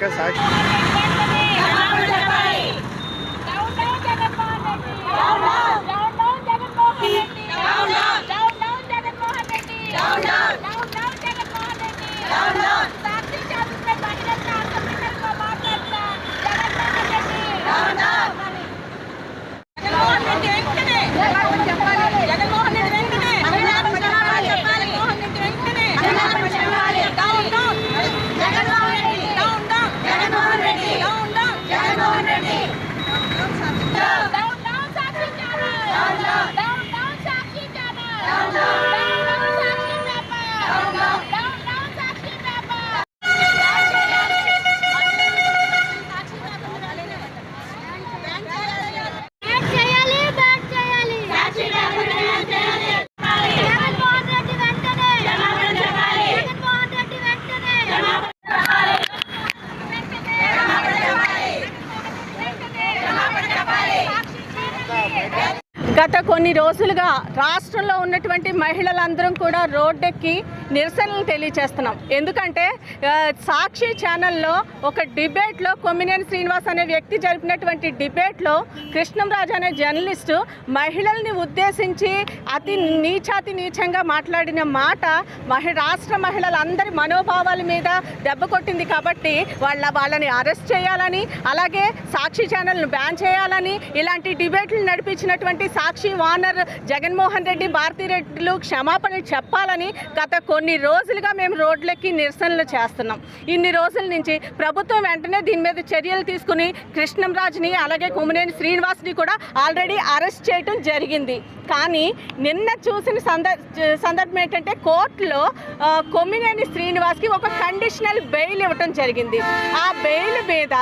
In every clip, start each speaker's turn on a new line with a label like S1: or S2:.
S1: Các Yeah. గత కొన్ని రోజులుగా రాష్ట్రంలో ఉన్నటువంటి మహిళలందరం కూడా రోడ్డెక్కి నిరసనలు తెలియచేస్తున్నాం. ఎందుకంటే సాక్షి ఛానల్లో ఒక డిబేట్లో కొమ్మినేని శ్రీనివాస్ అనే వ్యక్తి జరిపినటువంటి డిబేట్లో కృష్ణంరాజు అనే జర్నలిస్టు మహిళల్ని ఉద్దేశించి అతి నీచాతి నీచంగా మాట్లాడిన మాట మహి రాష్ట్ర మహిళలందరి మనోభావాల మీద దెబ్బ కొట్టింది కాబట్టి వాళ్ళ వాళ్ళని అరెస్ట్ చేయాలని అలాగే సాక్షి ఛానల్ను బ్యాన్ చేయాలని ఇలాంటి డిబేట్లు నడిపించినటువంటి సాక్షి ఓనర్ జగన్మోహన్ రెడ్డి భారతిరెడ్డిలు క్షమాపణలు చెప్పాలని గత కొన్ని రోజులుగా మేము రోడ్లెక్కి నిరసనలు చేస్తున్నాం. ఇన్ని రోజుల నుంచి ప్రభుత్వం వెంటనే దీని మీద చర్యలు తీసుకుని కృష్ణంరాజుని అలాగే కుమ్మనేని శ్రీనివాస్ని కూడా ఆల్రెడీ అరెస్ట్ చేయడం జరిగింది. కానీ నిన్న చూసిన సందర్భం ఏంటంటే కోర్టులో కొమ్మినేని శ్రీనివాస్కి ఒక కండిషనల్ బెయిల్ ఇవ్వటం జరిగింది. ఆ బెయిల్ మీద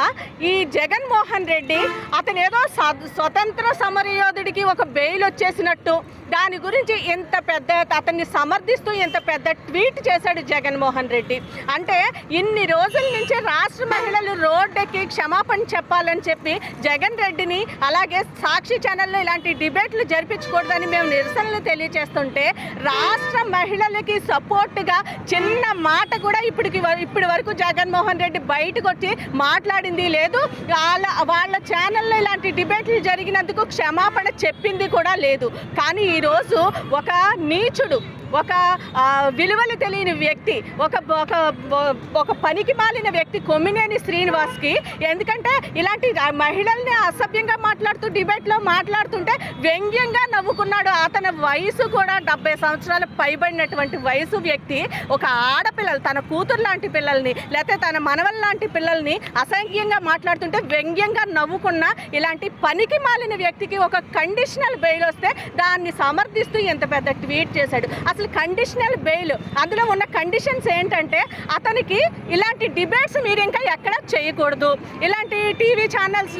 S1: ఈ జగన్మోహన్ రెడ్డి అతను ఏదో స- స్వతంత్ర సమరయోధుడికి ఒక బెయిల్ వచ్చేసినట్టు దాని గురించి ఇంత పెద్ద అతన్ని సమర్థిస్తూ ఇంత పెద్ద ట్వీట్ చేశాడు జగన్మోహన్ రెడ్డి. అంటే ఇన్ని రోజుల నుంచి రాష్ట్ర మహిళలు రోడ్డెక్కి క్షమాపణ చెప్పాలని చెప్పి జగన్ రెడ్డిని అలాగే సాక్షి ఛానల్లో ఇలాంటి డిబేట్లు జరిపించకూడదని మేము నిరసనలు తెలియజేస్తుంటే రాష్ట్ర మహిళలకి సపోర్ట్గా చిన్న మాట కూడా ఇప్పటికి వ- ఇప్పటి వరకు జగన్మోహన్ రెడ్డి బయటకు వచ్చి మాట్లాడింది లేదు. వాళ్ళ వాళ్ళ ఛానల్లో ఇలాంటి డిబేట్లు జరిగినందుకు క్షమాపణ చెప్పింది కూడా లేదు. కానీ ఈరోజు ఒక నీచుడు ఒక విలువలు తెలియని వ్యక్తి ఒక ఒక ఒక పనికి మాలిన వ్యక్తి కొమ్మినేని శ్రీనివాస్కి ఎందుకంటే ఇలాంటి మహిళల్ని అసభ్యంగా మాట్లాడుతూ డిబేట్లో మాట్లాడుతుంటే వ్యంగ్యంగా నవ్వుకున్నాడు. అతని వయసు కూడా డెబ్బై సంవత్సరాలు పైబడినటువంటి వయసు వ్యక్తి ఒక ఆడపిల్లలు తన కూతురు లాంటి పిల్లల్ని లేకపోతే తన మనవల్ లాంటి పిల్లల్ని అసంఖ్యంగా మాట్లాడుతుంటే వ్యంగ్యంగా నవ్వుకున్న ఇలాంటి పనికి మాలిన వ్యక్తికి ఒక కండిషనల్ బెయిల్ వస్తే దాన్ని సమర్థిస్తూ ఎంత పెద్ద ట్వీట్ చేశాడు. అసలు కండిషనల్ బెయిల్ అందులో ఉన్న కండిషన్స్ ఏంటంటే అతనికి ఇలాంటి డిబేట్స్ మీరు ఇంకా ఎక్కడ చేయకూడదు. ఇలాంటి టీవీ ఛానల్స్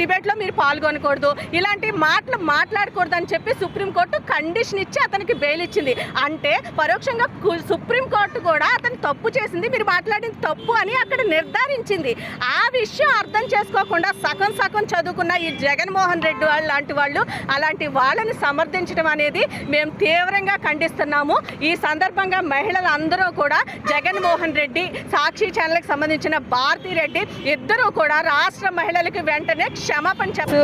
S1: డిబేట్లో మీరు పాల్గొనకూడదు. ఇలాంటి మాటలు మాట్లాడకూడదు అని చెప్పి సుప్రీంకోర్టు కండిషన్ ఇచ్చి అతనికి బెయిల్ ఇచ్చింది. అంటే పరోక్షంగా సుప్రీంకోర్టు కూడా అతను తప్పు చేసింది మీరు మాట్లాడింది తప్పు అని అక్కడ నిర్ధారించింది. ఆ విషయం అర్థం చేసుకోకుండా సగం సగం చదువుకున్న ఈ జగన్మోహన్ రెడ్డి వాళ్ళు లాంటి వాళ్ళు అలాంటి వాళ్ళని సమర్థించడం అనేది మేము తీవ్రంగా చేస్తున్నాము. ఈ సందర్భంగా మహిళలందరూ కూడా జగన్మోహన్ రెడ్డి సాక్షి ఛానల్కి సంబంధించిన భారతీ రెడ్డి ఇద్దరూ కూడా రాష్ట్ర మహిళలకు వెంటనే క్షమాపణ చెప్పు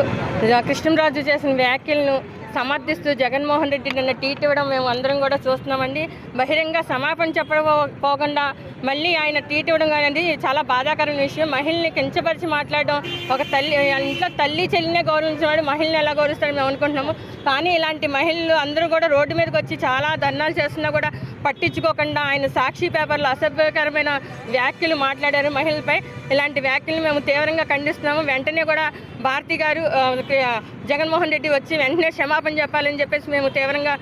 S1: కృష్ణరాజు చేసిన వ్యాఖ్యలను సమర్థిస్తూ జగన్మోహన్ రెడ్డి నిన్న టీట్ ఇవ్వడం మేము అందరం కూడా చూస్తున్నామండి. బహిరంగ సమాపణ చెప్పకపోకుండా మళ్ళీ ఆయన టీట్ ఇవ్వడం అనేది చాలా బాధాకరమైన విషయం. మహిళని కించపరిచి మాట్లాడడం ఒక తల్లి ఇంట్లో తల్లి చెల్లినే గౌరవించినవాడు మహిళని ఎలా గౌరవిస్తాడు మేము అనుకుంటున్నాము. కానీ ఇలాంటి మహిళలు అందరూ కూడా రోడ్డు మీదకి వచ్చి చాలా ధర్నాలు చేస్తున్నా కూడా పట్టించుకోకుండా ఆయన సాక్షి పేపర్లో అసభ్యకరమైన వ్యాఖ్యలు మాట్లాడారు మహిళలపై. ఇలాంటి వ్యాఖ్యలు మేము తీవ్రంగా ఖండిస్తున్నాము. వెంటనే కూడా భారతి గారు జగన్మోహన్ రెడ్డి వచ్చి వెంటనే క్షమాపణ చెప్పాలని చెప్పేసి మేము తీవ్రంగా